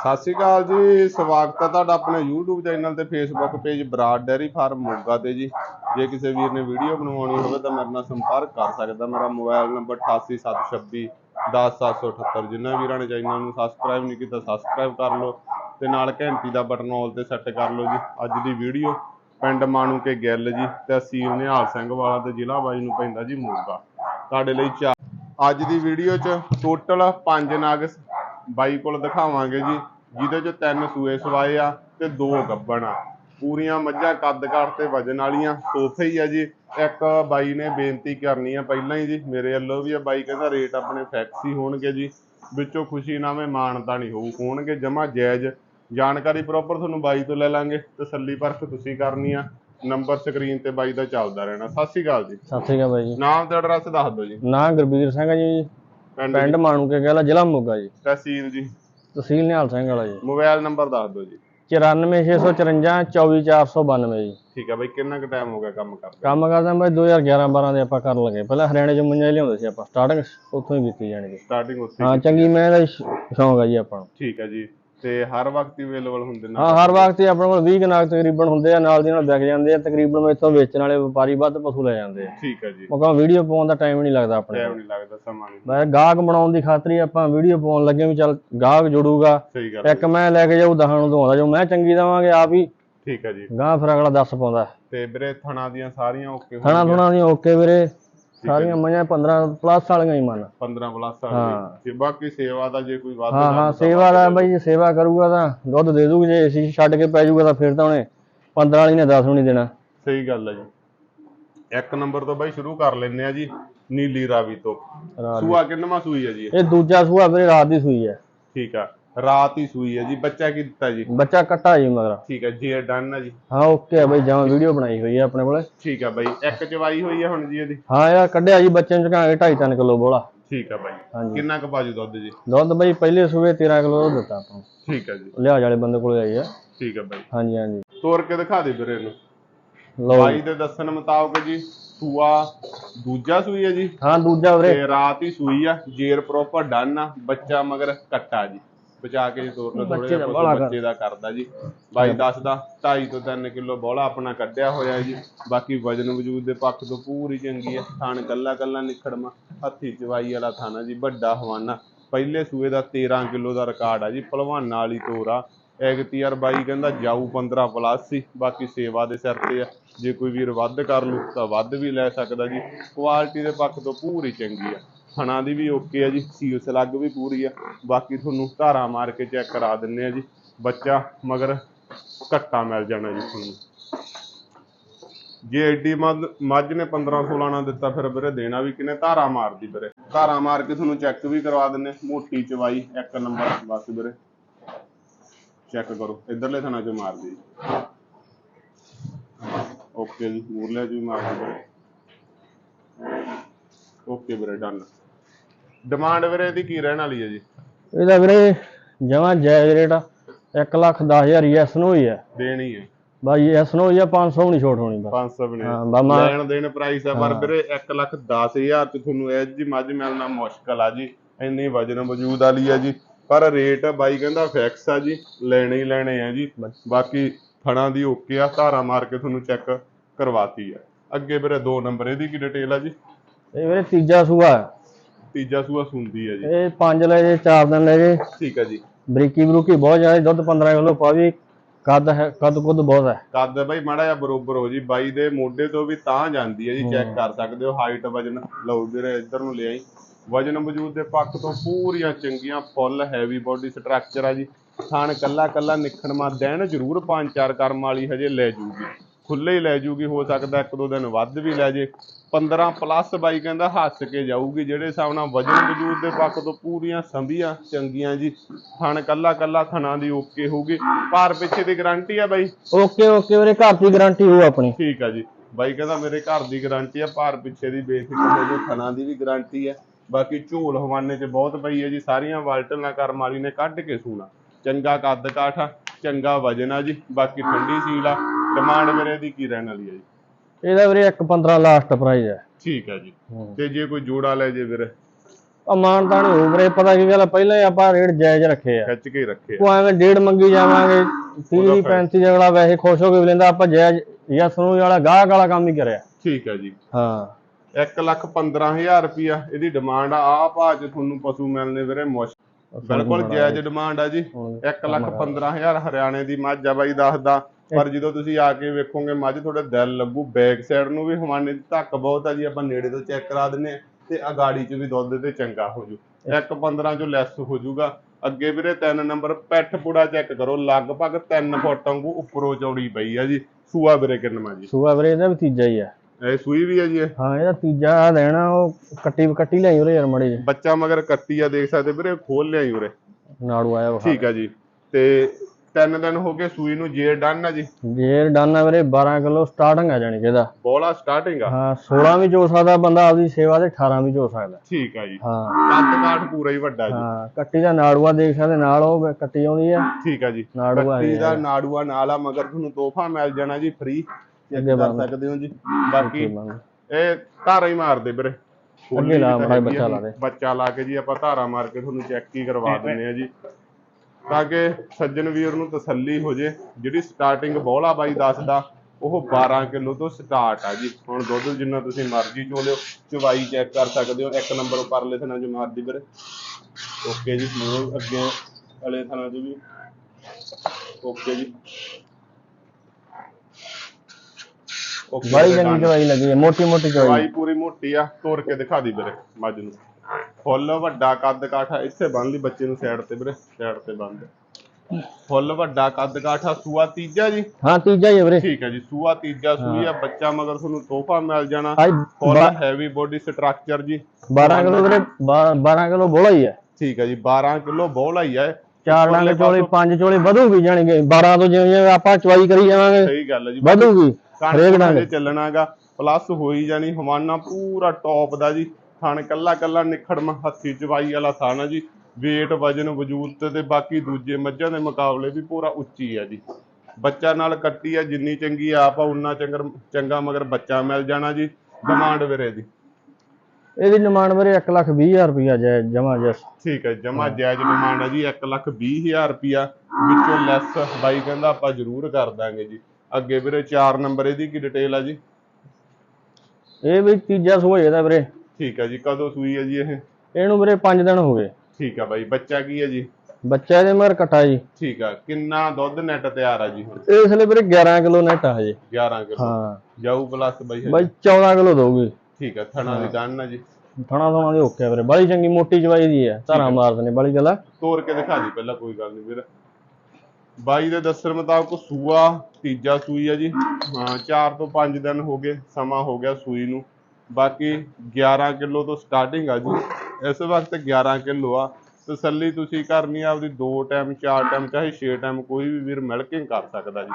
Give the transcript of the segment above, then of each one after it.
ਸਤਿ ਸ਼੍ਰੀ ਅਕਾਲ ਜੀ, ਸਵਾਗਤ ਹੈ ਤੁਹਾਡਾ ਆਪਣੇ YouTube ਚੈਨਲ ਤੇ Facebook page Brar dairy farm Moga ਤੇ ਜੀ। ਜੇ ਕਿਸੇ ਵੀਰ ਨੇ ਵੀਡੀਓ ਬਣਵਾਉਣੀ ਹੋਵੇ ਤਾਂ ਮੇਰੇ ਨਾਲ ਸੰਪਰਕ ਕਰ ਸਕਦਾ। ਮੇਰਾ ਮੋਬਾਈਲ ਨੰਬਰ 8876 10778 ਜਿਨ੍ਹਾਂ ਵੀਰਾਂ ਨੇ ਚੈਨਲ ਨੂੰ ਸਬਸਕ੍ਰਾਈਬ ਨਹੀਂ ਕੀਤਾ ਸਬਸਕ੍ਰਾਈਬ ਕਰ ਲਓ ਤੇ ਨਾਲ ਘੰਟੀ ਦਾ ਬਟਨ ਆਲ ਤੇ ਸੈੱਟ ਕਰ ਲਓ ਜੀ। ਅੱਜ ਦੀ ਵੀਡੀਓ ਪਿੰਡ ਮਾਣੂ ਕੇ ਗਿੱਲ ਜੀ ਤਹਿਸੀਲ ਨਿਹਾਲ ਸਿੰਘ ਵਾਲਾ ਤੇ ਜ਼ਿਲ੍ਹਾ ਬਾਈ ਨੂੰ ਪੈਂਦਾ ਜੀ ਮੋਗਾ। ਤੁਹਾਡੇ ਲਈ ਚਾਰ ਅੱਜ ਦੀ ਵੀਡੀਓ 'ਚ ਟੋਟਲ 5 ਨਾਗ ਬਾਈ ਕੋਲ ਦਿਖਾਵਾਂਗੇ ਜੀ। ਜਿਹਦੇ 'ਚ ਤਿੰਨ ਸੂਏ ਸਵਾਏ ਆ ਤੇ ਦੋ ਗੱਬਣ ਆ। ਪੂਰੀਆਂ ਮੱਝਾਂ ਕੱਦ ਕਾਠ ਤੇ ਵਜਨ ਵਾਲੀਆਂ। ਸੋਫੇ ਹੀ ਆ ਜੀ ਇੱਕ ਬਾਈ ਨੇ ਬੇਨਤੀ ਕਰਨੀ ਆ ਪਹਿਲਾਂ ਹੀ ਜੀ ਮੇਰੇ ਵੱਲੋਂ ਵੀ ਆ। ਬਾਈ ਕਹਿੰਦਾ ਰੇਟ ਆਪਣੇ ਫਿਕਸ ਹੀ ਹੋਣਗੇ ਜੀ। ਵਿੱਚੋਂ ਖੁਸ਼ੀ ਨਾਵੇਂ ਮਾਨਤਾ ਨਹੀਂ ਹੋਊ ਹੋਣਗੇ ਜਮਾ ਜਾਇਜ਼। ਜਾਣਕਾਰੀ ਪ੍ਰੋਪਰ ਤੁਹਾਨੂੰ ਬਾਈ ਤੋਂ ਲੈ ਲਾਂਗੇ। ਤਸੱਲੀ ਪਰਖ ਤੁਸੀਂ ਕਰਨੀ ਆ। ਨੰਬਰ ਸਕਰੀਨ ਤੇ ਬਾਈ ਦਾ ਚੱਲਦਾ ਰਹਿਣਾ। ਸਤਿ ਸ਼੍ਰੀ ਅਕਾਲ ਜੀ। ਸਤਿ ਸ੍ਰੀ ਅਕਾਲ ਬਾਈ ਜੀ। ਨਾਮ ਤੇ ਐਡਰੈਸ ਦੱਸ ਦਿਓ ਜੀ। ਨਾਂ ਗੁਰਬੀਰ ਸਿੰਘ ਆ ਜੀ। ਪਿੰਡ ਪਿੰਡ ਮਾਣੂ ਕੇ ਕਹਿੰਦਾ ਜ਼ਿਲ੍ਹਾ ਮੋਗਾ ਜੀ। ਤਹਿਸੀਲ ਜੀ। ਤਹਿਸੀਲ ਨਿਹਾਲ ਸਿੰਘ ਵਾਲਾ ਜੀ। ਮੋਬਾਈਲ ਨੰਬਰ ਦੱਸ ਦਿਓ ਜੀ। 94654 24492 ਜੀ। ਠੀਕ ਆ ਬਾਈ ਕਿੰਨਾ ਕੁ ਟਾਈਮ ਹੋ ਗਿਆ ਕੰਮ ਕਰਦੇ? ਕੰਮ ਕਰਦਾ ਬਾਈ 2011 12 ਦੇ ਆਪਾਂ ਕਰਨ ਲੱਗੇ। ਪਹਿਲਾਂ ਹਰਿਆਣੇ ਚ ਮੁੰਜਾਂ ਹੀ ਲਿਆਉਂਦੇ ਸੀ ਆਪਾਂ। ਸਟਾਰਟਿੰਗ ਉੱਥੋਂ ਹੀ ਕੀਤੀ ਜਾਣੀ ਕਿ ਸਟਾਰਟਿੰਗ ਉੱਥੇ ਹਾਂ ਚੰਗੀ ਮੈਂ ਦਾ ਸ਼ੌਂਕ ਆ ਜੀ ਆਪਾਂ ਨੂੰ। ਠੀਕ ਆ ਜੀ। ਤੇ ਹਰ ਵਕਤ ਹੀ ਅਵੇਲੇਬਲ ਹੁੰਦੇ ਨੇ ਹਾਂ ਹਰ ਵਕਤ ਹੀ ਆਪਣੇ ਕੋਲ 20 ਕਨਾਕ ਤਕਰੀਬਨ ਹੁੰਦੇ ਆ ਨਾਲ ਦੀ ਨਾਲ ਵਿਕ ਜਾਂਦੇ ਆ ਤਕਰੀਬਨ ਮੈਥੋਂ ਵੇਚਣ ਵਾਲੇ ਵਪਾਰੀ ਵੱਧ ਪਸ਼ੂ ਲੈ ਜਾਂਦੇ ਆ। ਠੀਕ ਆ ਜੀ। ਮਗਾ ਵੀਡੀਓ ਪਾਉਣ ਦਾ ਟਾਈਮ ਨਹੀਂ ਲੱਗਦਾ ਆਪਣੇ ਟਾਈਮ ਨਹੀਂ ਲੱਗਦਾ ਸਮਾਂ ਨਹੀਂ ਮੈਂ ਗਾਹਕ ਬਣਾਉਣ ਦੀ ਖਾਤਰ ਹੀ ਆਪਾਂ ਵੀਡੀਓ ਪਾਉਣ ਲੱਗੇ ਵੀ ਚੱਲ ਗਾਹਕ ਜੁੜੂਗਾ। ਇੱਕ ਮੈਂ ਲੈ ਕੇ ਜਾਊ ਦਹਾਂ ਨੂੰ ਦਵਾਉਂਦਾ ਜੋ ਮੈਂ ਚੰਗੀ ਦਵਾਂਗੇ ਆਪ ਹੀ। ਠੀਕ ਆ ਜੀ। ਗਾਂ ਫਿਰ ਅਗਲਾ ਦੱਸ ਪਾਉਂਦਾ। ਤੇ ਵੀਰੇ ਥਣਾ ਦੀਆਂ ਸਾਰੀਆਂ ਓਕੇ ਥਣਾ ਥੁਣਾ ਦੀ ਓਕੇ ਵੀਰੇ। ਸਾਰੀਆਂ ਮਈਆਂ 15 ਪਲੱਸ ਵਾਲੀਆਂ ਹੀ ਮੰਨ। 15 ਪਲੱਸ ਹਾਂ। ਜੀ ਤੇ ਬਾਕੀ ਸੇਵਾ ਦਾ ਜੇ ਕੋਈ ਵਾਧਾ ਹਾਂ ਹਾਂ ਸੇਵਾ ਦਾ ਬਈ ਜੇ ਸੇਵਾ ਕਰੂਗਾ ਤਾਂ ਦੁੱਧ ਦੇ ਦੂਗੀ ਜੇ ਏਸੀ ਛੱਡ ਕੇ ਪੈ ਜਾਊਗਾ ਤਾਂ ਫਿਰ ਤਾਂ ਉਹਨੇ 15 ਵਾਲੀ ਨੇ 10 ਵੀ ਨਹੀਂ ਦੇਣਾ। ਸਹੀ ਗੱਲ ਹੈ ਜੀ। ਇੱਕ ਨੰਬਰ ਤੋਂ ਬਾਈ ਸ਼ੁਰੂ ਕਰ ਲੈਂਦੇ ਆ ਜੀ ਨੀਲੀ ਰਾਵੀ ਤੋਂ। ਰਾਤ ਸੂਆ ਕਿੰਨਵਾਂ ਸੂਈ ਹੈ ਜੀ? ਇਹ? ਇਹ ਦੂਜਾ ਸੂਆ ਵੀਰੇ ਰਾਤ ਦੀ ਸੂਈ ਹੈ। ਠੀਕ ਆ। ਰਾਤ ਹੀ ਸੂਈ ਹੈ ਜੀ ਬੱਚਾ ਕੀ ਦਿੱਤਾ ਜੀ। ਬੱਚਾ ਕੱਟਾ ਜੀ ਮਗਰ। ਠੀਕ ਹੈ ਜੀ ਡਨ ਹੈ ਜੀ। ਹਾਂ ਓਕੇ ਬਈ ਜਮਾਂ ਵੀਡੀਓ ਬਣਾਈ ਹੋਈ ਹੈ ਆਪਣੇ ਕੋਲੇ। ਠੀਕ ਆ ਬਾਈ ਇੱਕ ਚਵਾਈ ਹੋਈ ਹੈ ਹੁਣ ਜੀ ਇਹਦੀ। ਹਾਂ ਯਾਰ ਕੱਢਿਆ ਜੀ ਬੱਚੇ ਨੂੰ ਚੁਕਾਂਗੇ 2.5 3 ਕਿਲੋ ਬੋਲਾ। ਠੀਕ ਆ ਬਾਈ ਕਿੰਨਾ ਕੁ ਬਾਜੂ ਦੁੱਧ ਜੀ? ਦੁੱਧ ਬਈ ਪਹਿਲੇ ਸੂਏ 13 ਕਿਲੋ ਦੁੱਧ ਦਿੱਤਾ ਆਪਾਂ ਨੂੰ। ਠੀਕ ਆ ਜੀ। ਲਿਹਾਜ਼ ਵਾਲੇ ਬੰਦੇ ਕੋਲੇ ਆਈ ਆ। ਠੀਕ ਆ ਬਾਈ। ਹਾਂਜੀ ਹਾਂਜੀ। ਤੋਰ ਕੇ ਦਿਖਾ ਦੇ ਵੀਰੇ ਨੂੰ ਲਓ। ਬਾਈ ਦੇ ਦੱਸਣ ਮੁਤਾਬਕ ਜੀ ਸੂਆ ਦੂਜਾ ਸੂਈ ਹੈ ਜੀ। ਹਾਂ ਦੂਜਾ ਵੀਰੇ। ਤੇ ਰਾਤ ਹੀ ਸੂਈ ਆ ਜੇਰ ਪ੍ਰੋਪਰ ਡਨ ਆ ਬੱਚਾ ਮਗਰ ਕੱਟਾ ਜੀ। ਬਚਾ ਕੇ ਜੀ ਤੋਰ ਲਓ ਥੋੜੇ ਬੱਚੇ ਜਿਹਾ ਦਾ ਪਸ਼ੂ ਕਰ- ਬੱਚੇ ਦਾ ਕਰਦਾ ਜੀ। ਬਾਈ ਦੱਸਦਾ 2.5 ਤੋਂ 3 ਕਿਲੋ ਬੋਲਾ ਆਪਣਾ ਕੱਢਿਆ ਹੋਇਆ ਹੈ ਜੀ। ਬਾਕੀ ਵਜਨ ਵਜੂਦ ਦੇ ਪੱਖ ਤੋਂ ਪੂਰੀ ਚੰਗੀ ਹੈ। ਥਣ ਕੱਲਾ ਕੱਲਾ ਨਿਖੜਮਾ ਹੱਥੀ ਚਵਾਈ ਵਾਲਾ ਥਾਣਾ ਜੀ ਵੱਡਾ ਹਵਾਨਾ। ਪਹਿਲੇ ਸੂਏ ਦਾ 13 ਕਿਲੋ ਦਾ ਰਿਕਾਰਡ ਆ ਜੀ ਪਹਿਲਵਾਨਾਂ ਵਾਲੀ ਤੋਰ। ਆ ਐਗਤੀਆਰ ਬਾਈ ਕਹਿੰਦਾ ਜਾਊ 15 ਪਲੱਸ ਸੀ ਬਾਕੀ ਸੇਵਾ ਦੇ ਸਿਰ ਤੇ ਆ। ਜੇ ਕੋਈ ਵੀਰ ਵੱਧ ਕਰ ਲੂ ਤਾਂ ਵੱਧ ਵੀ ਲੈ ਸਕਦਾ ਜੀ। ਕੁਆਲਿਟੀ ਦੇ ਪੱਖ ਤੋਂ ਪੂਰੀ ਚੰਗੀ ਆ। ਥਣਾ ਦੀ ਵੀ ਓਕੇ ਆ ਜੀ ਸੀਲ ਅਲੱਗ ਵੀ ਪੂਰੀ ਆ। ਬਾਕੀ ਤੁਹਾਨੂੰ ਧਾਰਾ ਮਾਰ ਕੇ ਚੈੱਕ ਕਰਾ ਦਿੰਨੇ ਆ ਜੀ। ਬੱਚਾ ਮਗਰ ਘੱਟਾ ਮਿਲ ਜਾਣਾ ਜੀ ਤੁਹਾਨੂੰ। ਜੇ ਐਡੀ ਮੱਝ ਨੇ 15 16 ਨਾ ਦਿੱਤਾ, ਫਿਰ ਵੀਰੇ ਦੇਣਾ ਵੀ ਕਿਨੇ ਧਾਰਾ ਮਾਰਦੀ ਵੀਰੇ। ਧਾਰਾ ਮਾਰ ਕੇ ਤੁਹਾਨੂੰ ਚੈੱਕ ਵੀ ਕਰਵਾ ਦਿੰਨੇ ਮੋਟੀ ਚਵਾਈ, ਇੱਕ ਨੰਬਰ ਬਸ ਵੀਰੇ ਚੈੱਕ ਕਰੋ। ਇਧਰਲੇ ਥਾਣਾ ਚੋਂ ਮਾਰਦੀ ਓਕੇ ਜੀ, ਮੂਰਲੇ ਚੋਂ ਵੀ ਮਾਰਦੀ ਵੀਰੇ ਓਕੇ ਵੀਰੇ ਡਨ ਡਿਮਾਂਡ ਵੀਰੇ ਇਹਦੀ ਕੀ ਰਹਿਣ ਵਾਲੀ ਹੈ ਜੀ? ਇਹਦਾ ਵੀਰੇ ਜਮਾਂ ਜਾਇਜ਼ ਰੇਟ ਆ 1 ਲੱਖ 10000 ਯੈਸ ਨੂੰ ਹੀ ਹੈ ਦੇਣੀ ਹੈ। ਬਾਈ ਯੈਸ ਨੂੰ ਹੀ ਆ 500 ਵੀ ਨਹੀਂ ਛੋਟ ਹੋਣੀ ਬਸ। 500 ਬਣੇ ਹਾਂ ਬਾ ਲੈਣ ਦੇਣ ਪ੍ਰਾਈਸ ਹੈ ਪਰ ਵੀਰੇ 1 ਲੱਖ 10000 ਚ ਤੁਹਾਨੂੰ ਇਹ ਜੀ ਮੱਝ ਮਿਲਣਾ ਮੁਸ਼ਕਲ ਆ ਜੀ। ਇੰਨੀ ਵਜਨ ਵਜੂਦ ਵਾਲੀ ਆ ਜੀ। ਪਰ ਰੇਟ ਬਾਈ ਕਹਿੰਦਾ ਫਿਕਸ ਆ ਜੀ ਲੈਣੇ ਹੀ ਲੈਣੇ ਆ ਜੀ। ਬਾਕੀ ਥਣਾ ਦੀ ਓਕੇ ਆ ਧਾਰਾ ਮਾਰ ਕੇ ਤੁਹਾਨੂੰ ਚੈੱਕ ਕਰਵਾਤੀ ਆ। ਅੱਗੇ ਵੀਰੇ 2 ਨੰਬਰ ਇਹਦੀ ਕੀ ਡਿਟੇਲ ਆ ਜੀ? ਇਹ ਵੀਰੇ ਤੀਜਾ ਸੂਆ ਹੈ। ਤੀਜਾ ਸੂਆ ਸੁੰਦੀ ਆ ਜੀ। ਇਹ 5 ਲੈ ਜੇ 4 ਦਿਨ ਲੈ ਜੇ ਠੀਕ ਆ ਜੀ। ਬਰੀਕੀ ਬਰੂਕੀ ਬਹੁਤ ਜ਼ਿਆਦਾ ਦੁੱਧ 15 ਕਿਲੋ ਪਾਵੀ ਕੱਦ ਹੈ ਕੱਦ ਕੁੱਦ ਬਹੁਤ ਹੈ। ਕੱਦ ਬਾਈ ਮਾੜਾ ਜਿਹਾ ਬਰੋਬਰ ਹੋ ਜੀ ਬਾਈ ਦੇ ਮੋਢੇ ਤੋਂ ਵੀ ਤਾਂ ਜਾਂਦੀ ਹੈ ਜੀ ਚੈੱਕ ਕਰ ਸਕਦੇ ਹੋ ਹਾਈਟ ਵਜਨ। ਲਓ ਵੀਰੇ ਇੱਧਰ ਨੂੰ ਲਿਆਈ। ਵਜਨ ਵਜੂਦ ਦੇ ਪੱਖ ਤੋਂ ਪੂਰੀਆਂ ਚੰਗੀਆਂ ਫੁੱਲ ਹੈਵੀ ਬੋਡੀ ਸਟਰਕਚਰ ਆ ਜੀ। ਥਣ ਕੱਲਾ ਕੱਲਾ ਨਿਖਣਮਾ ਦੇਣ ਜ਼ਰੂਰ ਪੰਜ ਚਾਰ ਕਰਮ ਵਾਲੀ ਹਜੇ ਲੈ ਜੂਗੀ। ਖੁੱਲੇ ਹੀ ਲੈ ਜੂਗੀ ਹੋ ਸਕਦਾ ਇੱਕ ਦੋ ਦਿਨ ਵੱਧ ਵੀ ਲੈ ਜੇ। 15 ਪਲੱਸ ਬਾਈ ਕਹਿੰਦਾ ਹੱਸ ਕੇ ਜਾਊਗੀ ਜਿਹੜੇ ਹਿਸਾਬ ਨਾਲ ਵਜਨ ਵਜੂਦ ਦੇ ਪੱਖ ਤੋਂ ਪੂਰੀਆਂ ਸੰਭੀਆਂ ਚੰਗੀਆਂ ਜੀ। ਥਣ ਕੱਲਾ ਕੱਲਾ ਥਣਾ ਦੀ ਓਕੇ ਹੋਊਗੀ। ਭਾਰ ਪਿੱਛੇ ਦੀ ਗਾਰੰਟੀ ਆ ਬਾਈ? ਓਕੇ ਓਕੇ ਵੀਰੇ ਘਰ ਦੀ ਗਾਰੰਟੀ ਹੋ ਆਪਣੀ। ਠੀਕ ਆ ਜੀ। ਬਾਈ ਕਹਿੰਦਾ ਮੇਰੇ ਘਰ ਦੀ ਗਾਰੰਟੀ ਆ ਭਾਰ ਪਿੱਛੇ ਦੀ ਬੇਸਿਕ ਹੋ ਜੋ ਥਣਾ ਦੀ ਵੀ ਗਾਰੰਟੀ ਆ। ਬਾਕੀ ਝੂਲ ਹਵਾਨੇ 'ਚ ਬਹੁਤ ਪਈ ਹੈ ਜੀ ਸਾਰੀਆਂ ਵਾਲਟਲਾਂ ਕਰਮ ਵਾਲੀ ਨੇ ਕੱਢ ਕੇ ਸੂਣਾ। ਚੰਗਾ ਕੱਦ ਕਾਠ ਚੰਗਾ ਵਜਨ ਆ ਜੀ ਬਾਕੀ ਠੰਡੀ ਸੀਲ ਆ। ਡਿਮਾਂਡ ਮੇਰੇ ਦੀ ਕੀ ਰਹਿਣ ਵਾਲੀ ਆ ਜੀ? ਇਹਦਾ ਵੀਰੇ 1 15 ਲਾਸਟ ਪ੍ਰਾਈਸ ਹੈ। ਠੀਕ ਆ ਜੀ। ਹੂੰ। ਤੇ ਜੇ ਕੋਈ ਜੋੜਾ ਲੈ ਜੇ ਵੀਰੇ? ਆ ਮਾਨਤਾ ਨਹੀਂ ਹੋ ਵੀਰੇ ਪਤਾ ਕੀ ਗੱਲ ਆ, ਪਹਿਲਾਂ ਹੀ ਆਪਾਂ ਰੇਟ ਜਾਇਜ਼ ਰੱਖੇ ਆ। ਖਿੱਚ ਕੇ ਹੀ ਰੱਖੇ ਆ। ਕੋ ਐਵੇਂ ਡੇਢ ਮੰਗੀ ਜਾਵਾਂਗੇ 30 ਉਹਦਾ ਫਾਇਦਾ। 35 ਅਗਲਾ ਵੈਸੇ ਖੁਸ਼ ਹੋ ਕੇ ਲੈਂਦਾ ਆਪਾਂ ਜਾਇਜ਼ ਯਸ ਨੂੰ ਵਾਲਾ ਗਾਹਕ ਵਾਲਾ ਕੰਮ ਹੀ ਕਰਿਆ। ਠੀਕ ਹੈ ਜੀ। ਹਾਂ। 1 ਲੱਖ 15000 ਰੁਪਿਆ ਇਹਦੀ ਡਿਮਾਂਡ ਆ ਆਹ ਭਾਅ 'ਚ ਤੁਹਾਨੂੰ ਪਸ਼ੂ ਮਿਲਨੇ ਵੀਰੇ ਮੁਸ਼ਕ ਬਿਲਕੁਲ ਜਾਇਜ਼ ਡਿਮਾਂਡ ਆ ਜੀ। ਹੁਣ 1 ਲੱਖ 15000 ਹਰਿਆਣੇ ਦੀ ਮੱਝ ਆ ਬਾਈ ਦੱਸਦਾ। ਪਰ ਜਦੋਂ ਤੁਸੀਂ ਆ ਕੇ ਵੇਖੋਗੇ ਮੱਝ ਤੁਹਾਡੇ ਦਿਲ ਲੱਗੂ ਬੈਕ ਸਾਈਡ ਨੂੰ ਵੀ ਹਵਾਨੇ ਦੀ ਧੱਕ ਬਹੁਤ ਆ ਜੀ ਆਪਾਂ ਨੇੜੇ ਤੋਂ ਚੈੱਕ ਕਰਾ ਦਿੰਨੇ ਆ ਤੇ ਅਗਾੜੀ 'ਚ ਵੀ ਦੁੱਧ ਤੇ ਚੰਗਾ ਹੋ ਜੂ। 1 15 ਚੋਂ ਲੈਸ ਹੋ ਜੂਗਾ। ਅੱਗੇ ਵੀਰੇ 3 ਨੰਬਰ ਪੈਠ ਪੁੜਾ ਚੈੱਕ ਕਰੋ ਲਗਭਗ 3 ਫੁੱਟ ਵਾਂਗੂ ਉੱਪਰੋਂ ਚੌੜੀ ਪਈ ਆ ਜੀ। ਸੂਆ ਵੀਰੇ ਕਿੰਨਵਾਂ ਜੀ? ਸੂਆ ਵੀਰੇ ਇਹਦਾ ਵੀ ਤੀਜਾ ਹੀ ਆ। ਇਹ ਸੂਈ ਵੀ ਆ ਜੀ ਹਾਂ ਇਹਦਾ ਤੀਜਾ ਦੇਣਾ ਉਹ ਕੱਟੀ ਕੱਟੀ ਲਿਆਈ ਉਰੇ ਯਾਰ ਮੜੀ ਬੱਚਾ ਮਗਰ ਕੱਟੀ ਆ ਦੇਖ ਸਕਦੇ ਵੀਰੇ ਖੋਲ ਲਿਆਈ ਉਰੇ। ਨਾੜੂ ਆਇਆ ਵਾ ਠੀਕ ਆ ਜੀ। ਤੇ ਤਿੰਨ ਦਿਨ ਹੋ ਗਏ ਸੂਈ ਨੂੰ ਜੇ ਡਨ ਆ ਜੀ। ਜੇਰ ਡਾਨਾ ਵੀਰੇ 12 ਕਿਲੋ ਸਟਾਰਟਿੰਗ ਆ ਜਾਣੀ ਇਹਦਾ। ਬੋਲਾ ਸਟਾਰਟਿੰਗ ਆ। ਹਾਂ 16 ਵੀ ਜੋ ਸਕਦਾ ਬੰਦਾ ਆਪਦੀ ਸੇਵਾ ਤੇ 18 ਵੀ ਜੋ ਸਕਦਾ। ਠੀਕ ਆ ਜੀ। ਹਾਂ। ਕੱਦ ਕਾਠ ਪੂਰਾ ਹੀ ਵੱਡਾ ਜੀ। ਹਾਂ ਕੱਟੀ ਦਾ ਨਾੜੂਆ ਦੇਖ ਸਕਦੇ ਨਾਲ ਉਹ ਕੱਟੀ ਆਉਂਦੀ ਆ। ਠੀਕ ਆ ਜੀ। ਨਾੜੂਆ ਕੱਟੀ ਦਾ ਨਾੜੂਆ ਨਾਲ ਆ ਮਗਰ ਤੁਹਾਨੂੰ ਤੋਹਫਾ ਮਿਲ ਜਾਣਾ ਜੀ ਫ੍ਰੀ ਅੱਗੇ ਕਰ ਸਕਦੇ ਹੋ ਜੀ। ਬਾਕੀ। ਇਹ ਧਾਰਾ ਹੀ ਮਾਰਦੇ ਵੀਰੇ। ਅੱਗੇ ਲਾ ਬੱਚਾ ਆ, ਲਾ ਦੇ। ਬੱਚਾ ਲਾ ਕੇ ਜੀ ਆਪਾਂ ਧਾਰਾ ਮਾਰ ਕੇ ਤੁਹਾਨੂੰ ਚੈੱਕ ਹੀ ਕਰਵਾ ਦਿੰਨੇ ਆ ਜੀ। ਤਾਂ ਕਿ ਸੱਜਣ ਵੀਰ ਨੂੰ ਤਸੱਲੀ ਹੋ ਜੇ। ਜਿਹੜੀ ਸਟਾਰਟਿੰਗ ਬੋਲਾ ਬਾਈ ਦੱਸਦਾ ਉਹ 12 ਕਿਲੋ ਤੋਂ ਸਟਾਰਟ ਆ ਜੀ। ਹੁਣ ਦੁੱਧ ਜਿੰਨਾ ਤੁਸੀਂ ਮਰਜ਼ੀ ਚੋ ਲਿਓ ਚਵਾਈ ਚੈੱਕ ਕਰ ਸਕਦੇ ਹੋ। ਇੱਕ ਨੰਬਰ ਪਰਲੇ ਥਣਾ ਜੋ ਮਾਰਦੀ ਵੀਰੇ। ਓਕੇ ਜੀ ਮੂੰਹ ਅੱਗੇ ਵਾਲੇ ਥਣਾ ਚ ਵੀ। ਓਕੇ ਜੀ। ਓਕੇ ਚੰਗੀ done। ਚਵਾਈ ਲੱਗੀ ਹੈ ਮੋਟੀ ਮੋਟੀ ਚਵਾਈ ਦਵਾਈ ਪੂਰੀ ਮੋਟੀ ਆ ਤੋੜ ਕੇ ਦਿਖਾ ਦੀ ਵੀਰੇ ਮੱਝ ਨੂੰ। ਫੁੱਲ ਵੱਡਾ ਕੱਦ ਕਾਠਾ ਇੱਥੇ ਬੰਨ ਲਈ ਬੱਚੇ ਨੂੰ ਸਾਈਡ ਤੇ ਵੀਰੇ ਸਾਈਡ ਤੇ ਬੰਨ ਦੇ। ਫੁੱਲ ਵੱਡਾ ਕੱਦ ਕਾਠਾ ਸੂਆ ਤੀਜਾ ਜੀ? ਹਾਂ ਤੀਜਾ ਹੀ ਹੈ ਵੀਰੇ। ਠੀਕ ਹੈ ਜੀ ਸੂਆ ਤੀਜਾ ਸੂਈ ਆ ਬੱਚਾ ਮਗਰ ਤੁਹਾਨੂੰ ਤੋਹਫਾ ਮਿਲ ਜਾਣਾ। ਫੁੱਲ ਹੈਵੀ ਬੋਡੀ ਸਟਰਕਚਰ ਜੀ। 12 ਕਿਲੋ ਵੀਰੇ 12 ਕਿਲੋ ਬੋਲਾ ਹੀ ਹੈ ਠੀਕ ਹੈ ਜੀ 12 ਕਿਲੋ ਬੋਲਾ ਹੀ ਇਹ। ਚਾਰ ਡੰਗ ਚੋਲੀ ਪੰਜ ਚੋਲੀ ਵਧੂਗੀ ਜਾਣਗੇ। 12 ਤੋਂ ਜਿਵੇਂ ਜਿਵੇਂ ਆਪਾਂ ਚਵਾਈ ਕਰੀ ਜਾਵਾਂਗੇ ਸਹੀ ਗੱਲ ਹੈ ਜੀ ਵਧੂਗੀ। ਹਰੇਕ ਡੰਗ ਚੱਲਣਾਗਾ ਪਲੱਸ ਹੋਈ ਜਾਣੀ ਹਵਾਨਾ ਪੂਰਾ ਟੌਪ ਦਾ ਜੀ। ਥਣ ਕੱਲਾ ਕੱਲਾ ਨਿਖੜਮ ਹੱਥੀ ਚਵਾਈ ਵਾਲਾ ਥਣ ਆ ਜੀ। weight ਵਜਨ ਵਜੂਦ ਤੇ ਤੇ ਬਾਕੀ ਦੂਜੇ ਮੱਝਾਂ ਦੇ ਮੁਕਾਬਲੇ ਵੀ ਪੂਰਾ ਉੱਚੀ ਆ ਜੀ। ਬੱਚਾ ਨਾਲ ਕੱਟੀ ਆ ਜਿੰਨੀ ਚੰਗੀ ਆਪ ਆ ਉਨਾ ਚੰਗਰ ਚੰਗਾ ਮਗਰ ਬੱਚਾ ਮਿਲ ਜਾਣਾ ਜੀ ਡਿਮਾਂਡ ਵੀਰੇ ਦੀ। ਇਹਦੀ ਡਿਮਾਂਡ ਵੀਰੇ 1 ਲੱਖ 20 ਹਜ਼ਾਰ ਰੁਪਇਆ ਜੈ ਜਮਾ ਜਸ ਠੀਕ ਹੈ ਜਮਾ ਜਾਇਜ਼ ਡਿਮਾਂਡ ਹੈ ਜੀ 1 ਲੱਖ 20 ਹਜ਼ਾਰ ਰੁਪਿਆ ਵਿੱਚੋਂ ਲੈਸ ਬਾਈ ਕਹਿੰਦਾ ਆਪਾਂ ਜ਼ਰੂਰ ਕਰ ਦਾਂਗੇ ਜੀ। ਅੱਗੇ ਵੀਰੇ 4 ਨੰਬਰ ਇਹਦੀ ਕੀ ਡਿਟੇਲ ਆ ਜੀ? ਇਹ ਵੀ ਤੀਜਾ ਸੂਆ ਇਹਦਾ ਵੀਰੇ। ਠੀਕ ਹੈ ਜੀ ਕਦੋਂ ਸੂਈ ਹੈ ਜੀ ਇਹ? ਇਹਨੂੰ ਵੀਰੇ 5 ਦਿਨ ਹੋ ਗਏ। ਠੀਕ ਆ ਬਾਈ ਬੱਚਾ ਕੀ ਹੈ ਜੀ? ਬੱਚਾ ਇਹਦੇ ਮਗਰ ਕੱਟਾ ਜੀ। ਠੀਕ ਆ ਕਿੰਨਾ ਦੁੱਧ ਨੈਟ ਤਿਆਰ ਆ ਜੀ ਹੁਣ? ਇਸ ਲਈ ਵੀਰੇ 11 ਕਿਲੋ ਨੈਟ ਆ ਹਜੇ। 11 ਕਿਲੋ? ਹਾਂ। ਜਾਊ ਪਲੱਸ ਬਾਈ। ਬਾਈ 14 ਕਿਲੋ ਦਊਗੀ। ਠੀਕ ਆ ਥਣਾ ਦੀ ਆ ਜੀ। ਥਣਾ ਥਣਾ ਦੇ ਓਕੇ ਆ ਵੀਰੇ। ਬੜੀ ਚੰਗੀ ਮੋਟੀ ਚਵਾਈ ਦੀ ਹੈ ਧਾਰਾਂ ਮਾਰਦੇ ਨੇ ਬੜੀ ਗੱਲ। ਆ ਤੋੜ ਕੇ ਦਿਖਾ ਦੀ ਪਹਿਲਾਂ ਕੋਈ ਗੱਲ ਨਹੀਂ ਵੀਰ। ਬਾਈ ਦੇ ਦੱਸਣ ਮੁਤਾਬਕ ਸੂਆ ਤੀਜਾ ਸੂਈ ਆ ਜੀ। ਹਾਂ 4 ਤੋਂ 5 ਦਿਨ ਹੋ ਗਏ ਸਮਾਂ ਹੋ ਗਿਆ ਸੂਈ ਨੂੰ। ਬਾਕੀ 11 ਕਿਲੋ ਤੋਂ ਸਟਾਰਟਿੰਗ ਆ ਜੀ। ਇਸ ਵਕਤ 11 ਕਿਲੋ ਆ। ਤਸੱਲੀ ਤੁਸੀਂ ਕਰਨੀ ਆ, ਆਪਦੀ ਦੋ ਟਾਈਮ ਚਾਰ ਟਾਈਮ ਚਾਹੇ ਛੇ ਟਾਈਮ ਕੋਈ ਵੀ ਵੀਰ ਮਿਲਕਿੰਗ ਕਰ ਸਕਦਾ ਜੀ।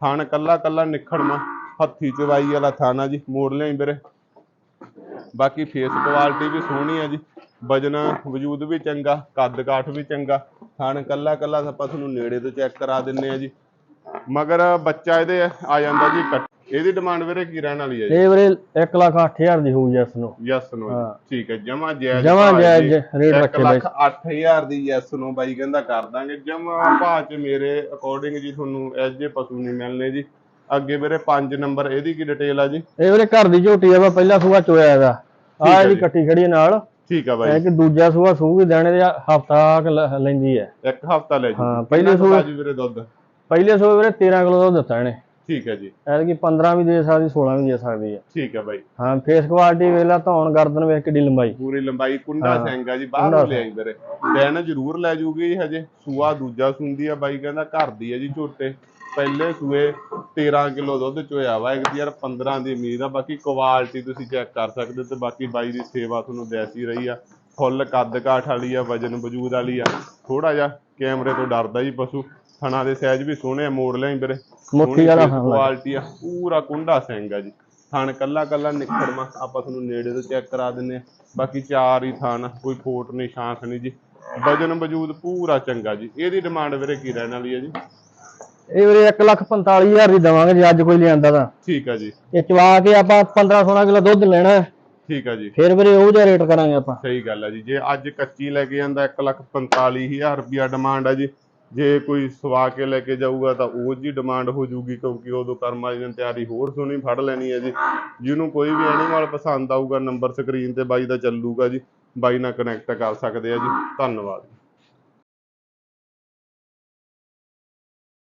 ਥਣ ਕੱਲਾ ਕੱਲਾ ਨਿਖੜਮਾ ਹੱਥੀ ਚਵਾਈ ਵਾਲਾ ਥਾਣਾ ਜੀ, ਮੋੜ ਲਿਆਈ ਵੀਰੇ। ਬਾਕੀ ਫੇਸ ਕੁਆਲਿਟੀ ਵੀ ਸੋਹਣੀ ਆ ਜੀ। ਵਜਨ ਵਜੂਦ ਵੀ ਚੰਗਾ, ਕੱਦ ਕਾਠ ਵੀ ਚੰਗਾ। ਥਣ ਕੱਲਾ ਕੱਲਾ ਆਪਾਂ ਤੁਹਾਨੂੰ ਨੇੜੇ ਤੋਂ ਚੈੱਕ ਕਰਾ ਦਿੰਨੇ ਆ ਜੀ। ਮਗਰ ਬੱਚਾ ਇਹਦੇ ਆ ਜਾਂਦਾ ਜੀ ਕੱਟ ਇਹਦੀ ਡਿਮਾਂਡ ਵੀਰੇ ਕੀ ਰਹਿਣ ਵਾਲੀ ਹੈ ਜੀ? ਇਹ ਵੀਰੇ 1 ਲੱਖ 8000 ਦੀ ਹੋਊ ਜਸ ਨੂੰ ਯੈਸ ਨੋ। ਠੀਕ ਹੈ ਜਮਾ ਜਾਇਜ਼ ਜਮਾਂ ਜਾਇਜ਼ ਜੀ। ਰੇਟ ਇੱਕ ਰੱਖੇ ਬਾਈ। ਲੱਖ 8000 ਦੀ ਯੈਸ ਨੋ ਬਾਈ ਕਹਿੰਦਾ ਕਰ ਦਾਂਗੇ। ਜਮਾ ਭਾਅ ਚ ਮੇਰੇ ਅਕੋਰਡਿੰਗ ਜੀ ਤੁਹਾਨੂੰ ਐਜ ਜੇ ਪਸ਼ੂ ਨਹੀਂ ਮਿਲਨੇ ਜੀ। ਅੱਗੇ ਵੀਰੇ 5 ਨੰਬਰ ਇਹਦੀ ਕੀ ਡਿਟੇਲ ਆ ਜੀ? ਇਹ ਵੀਰੇ ਘਰ ਦੀ ਝੋਟੀ ਆ ਵਾ ਪਹਿਲਾ ਸੂਆ ਚੋਇਆ ਇਹਦਾ ਆ ਇਹਦੀ ਜੀ। ਕੱਟੀ ਖੜੀ ਨਾਲ। ਠੀਕ ਆ ਇਹ ਬਾਈ। ਕਿ ਦੂਜਾ ਸੂਆ ਸੂਗੀ ਦੇਣੇ ਦੇ ਹਫਤਾ ਲੈਂਦੀ ਹੈ। ਇੱਕ ਹਫਤਾ ਲੈ ਜੀ। ਹਾਂ, ਪਹਿਲੇ ਸੂਏ- ਬਾਜੀ ਵੀਰੇ ਦੁੱਧ? ਪਹਿਲੇ ਸੂਏ ਵੀਰੇ 13 ਕਿਲੋ ਦੁੱਧ ਦਿੱਤਾ ਇਹਨੇ। ਠੀਕ ਹੈ ਜੀ। ਐਤਕੀ 15 ਵੀ ਦੇ ਸਕਦੀ 16 ਵੀ ਦੇ ਸਕਦੀ ਹੈ ਠੀਕ ਹੈ ਬਾਈ। ਹਾਂ ਫੇਸ ਕੁਆਲਿਟੀ ਵੇਲਾ ਧੌਣ ਗਰਦਨ ਵੇਖ ਕਿੱਡੀ ਲੰਬਾਈ। ਪੂਰੀ ਲੰਬਾਈ ਕੁੰਡਾ ਹਾਂ। ਆ ਜੀ ਬਾਹਰ ਨੂੰ ਲਿਆਈ ਵੀਰੇ। ਦਿਨ ਜ਼ਰੂਰ ਲੈ ਜੂਗੀ ਹਜੇ ਸੂਆ ਦੂਜਾ ਸੁੰਦੀ ਆ ਬਾਈ ਕਹਿੰਦਾ ਘਰ ਦੀ ਆ ਜੀ ਝੋਟੇ। ਪਹਿਲੇ ਸੂਏ 13 ਕਿਲੋ ਦੁੱਧ ਚੋਇਆ ਵਾ ਇੱਕ ਯਾਰ 15 ਦੀ ਉਮੀਦ ਆ ਬਾਕੀ ਕੁਆਲਿਟੀ ਤੁਸੀਂ ਚੈੱਕ ਕਰ ਸਕਦੇ ਹੋ ਤੇ ਬਾਕੀ ਬਾਈ ਦੀ ਸੇਵਾ ਤੁਹਾਨੂੰ ਦੇਸੀ ਰਹੀ ਆ। ਫੁੱਲ ਕੱਦ ਕਾਠ ਵਾਲੀ ਆ ਵਜਨ ਵਜੂਦ ਵਾਲੀ ਆ। ਥੋੜਾ ਜਿਹਾ ਕੈਮਰੇ ਤੋਂ ਡਰਦਾ ਜੀ ਪਸ਼ੂ। ਥਣਾ ਦੇ ਸਾਈਜ਼ ਵੀ ਸੋਹਣੇ ਆ ਮੋੜ ਲਿਆਈ ਵੀਰੇ। ਮੁੱਠੀ ਵਾਲਾ ਲੱਗਾ। ਕੁਆਲਿਟੀ ਆ ਪੂਰਾ ਕੁੰਡਾ ਸਿੰਘ ਆ ਜੀ। ਥਣ ਕੱਲਾ ਕੱਲਾ ਨਿਖੜਮਾ ਆਪਾਂ ਤੁਹਾਨੂੰ ਨੇੜੇ ਤੋਂ ਚੈੱਕ ਕਰਾ ਦਿੰਨੇ ਆ ਬਾਕੀ ਚਾਰ ਹੀ ਥਣ ਆ, ਕੋਈ ਫੋਟ ਨਹੀਂ ਸ਼ਾਂਖ ਨਹੀਂ ਜੀ। ਵਜਨ ਵਜੂਦ ਪੂਰਾ ਚੰਗਾ ਜੀ। ਇਹਦੀ ਡਿਮਾਂਡ ਵੀਰੇ ਕੀ ਰਹਿਣ ਵਾਲੀ ਹੈ ਜੀ? ਇਹ ਵੀਰੇ 1 ਲੱਖ 45000 ਦੀ ਦੇਵਾਂਗੇ ਜੇ ਅੱਜ ਕੋਈ ਲਿਆਂਦਾ ਤਾਂ। ਠੀਕ ਆ ਜੀ। ਇਹ ਚਵਾ ਕੇ ਆਪਾਂ 15 16 ਕਿਲੋ ਦੁੱਧ ਲੈਣਾ। ਹੈ। ਠੀਕ ਆ ਜੀ। ਫਿਰ ਵੀਰੇ ਉਹ ਜਿਹਾ ਰੇਟ ਕਰਾਂਗੇ ਆਪਾਂ। ਸਹੀ ਗੱਲ ਹੈ ਜੀ। ਜੇ ਅੱਜ ਕੱਚੀ ਲੈ ਕੇ ਜਾਂਦਾ 145000 ਰੁਪਿਆ ਡਿਮਾਂਡ ਹੈ ਜੀ ਜੇ ਕੋਈ ਸਵਾ ਕੇ ਲੈ ਕੇ ਜਾਊਗਾ ਤਾਂ ਉਹ ਜੀ ਡਿਮਾਂਡ ਹੋ ਜਾਊਗੀ ਕਿਉਂਕਿ ਉਦੋਂ ਕਰਮ ਵਾਲੀ ਨੇ ਤਿਆਰੀ ਹੋਰ ਸੋਹਣੀ ਫੜ ਲੈਣੀ ਹੈ ਜੀ। ਜਿਹਨੂੰ ਕੋਈ ਵੀ ਐਨੀਮਲ ਪਸੰਦ ਆਊਗਾ ਨੰਬਰ ਸਕਰੀਨ ਤੇ ਬਾਈ ਦਾ ਚੱਲੂਗਾ ਜੀ। ਬਾਈ ਨਾਲ ਕਨੈਕਟ ਕਰ ਸਕਦੇ ਆ ਜੀ। ਧੰਨਵਾਦ।